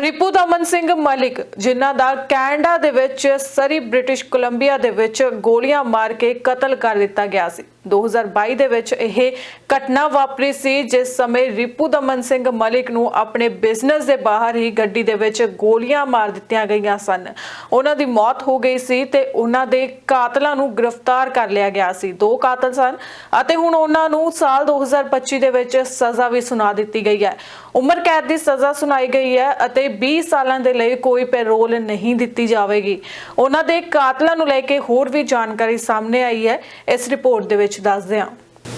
ਰਿਪੂ ਦਮਨ ਸਿੰਘ ਮਲਿਕ, ਜਿਨ੍ਹਾਂ ਦਾ ਕੈਨੇਡਾ ਦੇ ਵਿੱਚ ਸਰੀ ਬ੍ਰਿਟਿਸ਼ ਕੋਲੰਬੀਆ ਦੇ ਵਿੱਚ ਗੋਲੀਆਂ ਮਾਰ ਕੇ ਕਤਲ ਕਰ ਦਿੱਤਾ ਗਿਆ ਸੀ। 2022 ਦੇ ਵਿੱਚ ਇਹ ਘਟਨਾ ਵਾਪਰੀ ਸੀ, ਜਿਸ ਸਮੇਂ ਰਿਪੂ ਦਮਨ ਸਿੰਘ ਮਲਿਕ ਨੂੰ ਆਪਣੇ ਬਿਜ਼ਨਸ ਦੇ ਬਾਹਰ ਹੀ ਗੱਡੀ ਦੇ ਵਿੱਚ ਗੋਲੀਆਂ ਮਾਰ ਦਿੱਤੀਆਂ ਗਈਆਂ ਸਨ। ਉਹਨਾਂ ਦੀ ਮੌਤ ਹੋ ਗਈ ਸੀ ਤੇ ਉਹਨਾਂ ਦੇ ਕਾਤਲਾਂ ਨੂੰ ਗ੍ਰਿਫਤਾਰ ਕਰ ਲਿਆ ਗਿਆ ਸੀ। ਦੋ ਕਾਤਲ ਸਨ ਅਤੇ ਹੁਣ ਉਹਨਾਂ ਨੂੰ ਸਾਲ 2025 ਦੇ ਵਿੱਚ ਸਜ਼ਾ ਵੀ ਸੁਣਾ ਦਿੱਤੀ ਗਈ ਹੈ। ਉਮਰ ਕੈਦ ਦੀ ਸਜ਼ਾ ਸੁਣਾਈ ਗਈ ਹੈ ਅਤੇ 20 ਸਾਲਾਂ ਦੇ ਲਈ ਕੋਈ ਪੈਰੋਲ ਨਹੀਂ ਦਿੱਤੀ ਜਾਵੇਗੀ। ਉਹਨਾਂ ਦੇ ਕਾਤਲਾਂ ਨੂੰ ਲੈ ਕੇ ਹੋਰ ਵੀ ਜਾਣਕਾਰੀ ਸਾਹਮਣੇ ਆਈ ਹੈ। ਇਸ ਰਿਪੋਰਟ ਦੇ ਵਿੱਚ ਦੱਸਦੇ ਹਾਂ।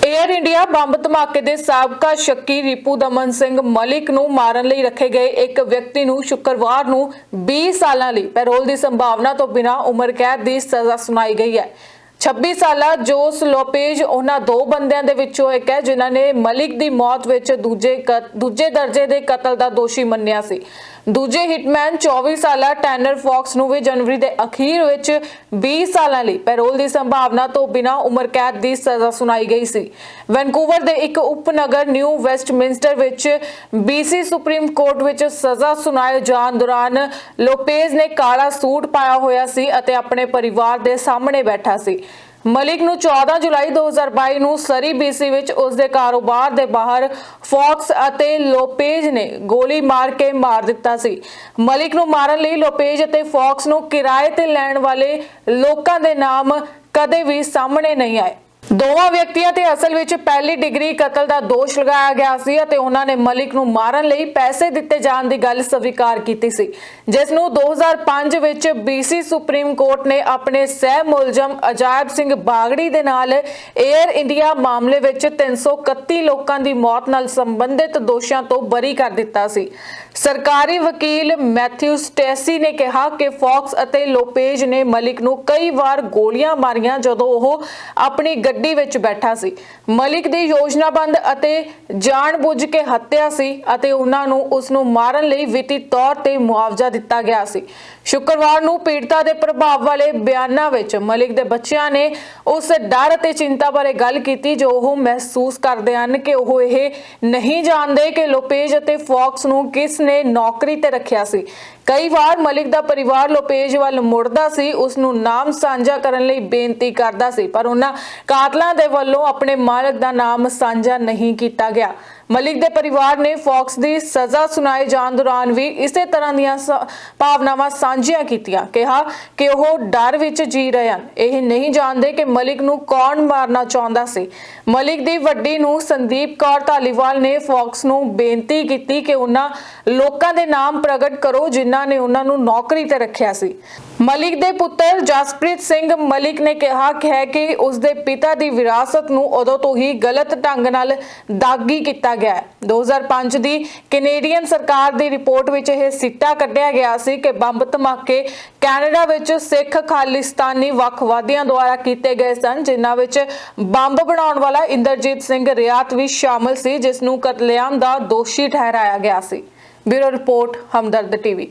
에ਅਰ ਇੰਡੀਆ ਬੰਬ ਧਮਾਕੇ ਦੇ ਸਾਬਕਾ ਸ਼ੱਕੀ ਰਿਪੂ ਦਮਨ ਸਿੰਘ ਮਲਿਕ ਨੂੰ ਮਾਰਨ ਲਈ ਰੱਖੇ ਗਏ ਇੱਕ ਵਿਅਕਤੀ ਨੂੰ ਸ਼ੁੱਕਰਵਾਰ ਨੂੰ 20 ਸਾਲਾਂ ਲਈ ਪੈਰੋਲ ਦੀ ਸੰਭਾਵਨਾ ਤੋਂ ਬਿਨਾਂ ਉਮਰ ਕੈਦ ਦੀ ਸਜ਼ਾ ਸੁਣਾਈ ਗਈ ਹੈ। 26 ਸਾਲਾ ਜੋਸ ਲੋਪੇਜ, ਉਹਨਾਂ ਦੋ ਬੰਦਿਆਂ ਦੇ ਵਿੱਚੋਂ ਇੱਕ ਹੈ, ਜਿਨ੍ਹਾਂ ਨੇ ਮਲਿਕ ਦੀ ਮੌਤ ਵਿੱਚ ਦੂਜੇ ਕ- ਦੂਜੇ ਦਰਜੇ ਦੇ ਕਤਲ ਦਾ ਦੋਸ਼ੀ ਮੰਨਿਆ ਸੀ। ਦੂਜੇ ਹਿਟਮੈਨ 24 ਸਾਲਾ ਟੈਨਰ ਫੌਕਸ ਨੂੰ ਵੀ ਜਨਵਰੀ ਦੇ ਅਖੀਰ ਵਿੱਚ 20 ਸਾਲਾਂ ਲਈ ਪੈਰੋਲ ਦੀ ਸੰਭਾਵਨਾ ਤੋਂ ਬਿਨਾਂ ਉਮਰ ਕੈਦ ਦੀ ਸਜ਼ਾ ਸੁਣਾਈ ਗਈ ਸੀ। ਵੈਨਕੂਵਰ ਦੇ ਇੱਕ ਉਪਨਗਰ ਨਿਊ ਵੈਸਟਮਿੰਸਟਰ ਵਿੱਚ BC ਸੁਪਰੀਮ ਕੋਰਟ ਵਿੱਚ ਸਜ਼ਾ ਸੁਣਾਏ ਜਾਣ ਦੌਰਾਨ ਲੋਪੇਜ਼ ਨੇ ਕਾਲਾ ਸੂਟ ਪਾਇਆ ਹੋਇਆ ਸੀ ਅਤੇ ਆਪਣੇ ਪਰਿਵਾਰ ਦੇ ਸਾਹਮਣੇ ਬੈਠਾ ਸੀ। ਮਲਿਕ ਨੂੰ 14 ਜੁਲਾਈ 2022 ਨੂੰ ਸਰੀ ਬੀਸੀ ਵਿੱਚ ਉਸ ਦੇ ਕਾਰੋਬਾਰ ਦੇ ਬਾਹਰ ਫੌਕਸ ਅਤੇ ਲੋਪੇਜ ਨੇ ਗੋਲੀ ਮਾਰ ਕੇ ਮਾਰ ਦਿੱਤਾ ਸੀ। ਮਲਿਕ ਨੂੰ ਮਾਰਨ ਲਈ ਲੋਪੇਜ ਅਤੇ ਫੌਕਸ ਨੂੰ ਕਿਰਾਏ ਤੇ ਲੈਣ ਵਾਲੇ ਲੋਕਾਂ ਦੇ ਨਾਮ ਕਦੇ ਵੀ ਸਾਹਮਣੇ ਨਹੀਂ ਆਏ। ਦੋਵਾਂ ਵਿਅਕਤੀਆਂ ਤੇ ਅਸਲ ਵਿੱਚ ਪਹਿਲੀ ਡਿਗਰੀ ਕਤਲ ਦਾ ਦੋਸ਼ ਲਗਾਇਆ ਗਿਆ ਸੀ ਅਤੇ ਉਹਨਾਂ ਨੇ ਮਲਿਕ ਨੂੰ ਮਾਰਨ ਲਈ ਪੈਸੇ ਦਿੱਤੇ ਜਾਣ ਦੀ ਗੱਲ ਸਵੀਕਾਰ ਕੀਤੀ ਸੀ, ਜਿਸ ਨੂੰ 2005 ਵਿੱਚ BC ਸੁਪਰੀਮ ਕੋਰਟ ਨੇ ਆਪਣੇ ਸਹਿ ਮੁਲਜ਼ਮ ਅਜਾਇਬ ਸਿੰਘ ਬਾਗੜੀ ਦੇ ਨਾਲ 에ਅਰ ਇੰਡੀਆ ਮਾਮਲੇ ਵਿੱਚ 331 ਲੋਕਾਂ ਦੀ ਮੌਤ ਨਾਲ ਸੰਬੰਧਿਤ ਦੋਸ਼ਾਂ ਤੋਂ ਬਰੀ ਕਰ ਦਿੱਤਾ ਸੀ। ਸਰਕਾਰੀ ਵਕੀਲ ਮੈਥਿਊ ਸਟੈਸੀ ਨੇ ਕਿਹਾ ਕਿ ਫੌਕਸ ਅਤੇ ਲੋਪੇਜ ਨੇ ਮਲਿਕ ਨੂੰ ਕਈ ਵਾਰ ਗੋਲੀਆਂ ਮਾਰੀਆਂ ਜਦੋਂ ਉਹ ਆਪਣੀ ਗੱਡੀ ਵਿੱਚ ਬੈਠਾ ਸੀ। ਮਲਿਕ ਦੀ ਯੋਜਨਾਬੰਦ ਅਤੇ ਜਾਣਬੁੱਝ ਕੇ ਹੱਤਿਆ ਸੀ ਅਤੇ ਉਹਨਾਂ ਨੂੰ ਉਸ ਨੂੰ ਮਾਰਨ ਲਈ ਵਿੱਤੀ ਤੌਰ ਤੇ ਮੁਆਵਜ਼ਾ ਦਿੱਤਾ ਗਿਆ ਸੀ। ਸ਼ੁੱਕਰਵਾਰ ਨੂੰ ਪੀੜਤਾ ਦੇ ਪ੍ਰਭਾਵ ਵਾਲੇ ਬਿਆਨਾਂ ਵਿੱਚ ਮਲਿਕ ਦੇ ਬੱਚਿਆਂ ਨੇ ਉਸ ਡਰ ਅਤੇ ਚਿੰਤਾ ਬਾਰੇ ਗੱਲ ਕੀਤੀ ਜੋ ਉਹ ਮਹਿਸੂਸ ਕਰਦੇ ਹਨ ਕਿ ਉਹ ਇਹ ਨਹੀਂ ਜਾਣਦੇ ਕਿ ਲੋਪੇਜ ਅਤੇ ਫੌਕਸ ਨੂੰ ਕਿਸ ਨੇ ਨੌਕਰੀ ਤੇ ਰੱਖਿਆ ਸੀ। ਕਈ ਵਾਰ ਮਲਿਕ ਦਾ ਪਰਿਵਾਰ ਲੋਪੇਜ ਵੱਲ ਮੁੜਦਾ ਸੀ, ਉਸ ਨੂੰ ਨਾਮ ਸਾਂਝਾ ਕਰਨ ਲਈ ਬੇਨਤੀ ਕਰਦਾ ਸੀ, ਪਰ ਉਹਨਾਂ ਕਾਤਲਾਂ ਦੇ ਵੱਲੋਂ ਆਪਣੇ ਮਾਲਕ ਦਾ ਨਾਮ ਸਾਂਝਾ ਨਹੀਂ ਕੀਤਾ ਗਿਆ। ਮਲਿਕ ਦੇ ਪਰਿਵਾਰ ਨੇ ਫੌਕਸ ਦੀ ਸਜ਼ਾ ਸੁਣਾਏ ਜਾਣ ਦੌਰਾਨ ਵੀ ਇਸੇ ਤਰ੍ਹਾਂ ਦੀਆਂ ਭਾਵਨਾਵਾਂ ਸਾਂਝੀਆਂ ਕੀਤੀਆਂ। ਕਿਹਾ ਕਿ ਉਹ ਡਰ ਵਿੱਚ ਜੀ ਰਹੇ ਹਨ। ਇਹ ਨਹੀਂ ਜਾਣਦੇ ਕਿ ਮਲਿਕ ਨੂੰ ਕੌਣ ਮਾਰਨਾ ਚਾਹੁੰਦਾ ਸੀ। ਮਲਿਕ ਦੀ ਵੱਡੀ ਨੂੰ ਸੰਦੀਪ ਕੌਰ ਧਾਲੀਵਾਲ ਨੇ ਫੌਕਸ ਨੂੰ ਬੇਨਤੀ ਕੀਤੀ ਕਿ ਉਹਨਾਂ ਲੋਕਾਂ ਦੇ ਨਾਮ ਪ੍ਰਗਟ ਕਰੋ ਜਿਨ੍ਹਾਂ ਨੇ ਉਹਨਾਂ ਨੂੰ ਨੌਕਰੀ ਤੇ ਰੱਖਿਆ ਸੀ। ਮਲਿਕ ਦੇ ਪੁੱਤਰ ਜਸਪ੍ਰੀਤ ਸਿੰਘ ਮਲਿਕ ਨੇ ਕਿਹਾ ਕਿ ਹੈ ਕਿ ਉਸ ਦੇ ਪਿਤਾ ਦੀ ਵਿਰਾਸਤ ਨੂੰ ਉਦੋਂ ਤੋਂ ਹੀ ਗਲਤ ਢੰਗ ਨਾਲ ਦਾਗੀ ਕੀਤਾ ਗਿਆ ਹੈ। 2005 ਦੀ ਕੈਨੇਡੀਅਨ ਸਰਕਾਰ ਦੀ ਰਿਪੋਰਟ ਵਿੱਚ ਇਹ ਸਿੱਟਾ ਕੱਢਿਆ ਗਿਆ ਸੀ ਕਿ ਬੰਬ ਧਮਾਕੇ ਕੈਨੇਡਾ ਵਿੱਚ ਸਿੱਖ ਖਾਲਿਸਤਾਨੀ ਵੱਖਵਾਦੀਆਂ ਦੁਆਰਾ ਕੀਤੇ ਗਏ ਸਨ, ਜਿਨ੍ਹਾਂ ਵਿੱਚ ਬੰਬ ਬਣਾਉਣ ਵਾਲਾ ਇੰਦਰਜੀਤ ਸਿੰਘ ਰਿਆਤ ਵੀ ਸ਼ਾਮਲ ਸੀ, ਜਿਸ ਨੂੰ ਕਤਲੇਆਮ ਦਾ ਦੋਸ਼ੀ ਠਹਿਰਾਇਆ ਗਿਆ ਸੀ। Bureau report, Hamdard TV.